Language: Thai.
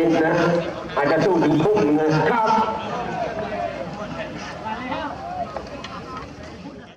นิดนะอาจจะสู้ถึงทุ่มนะครับ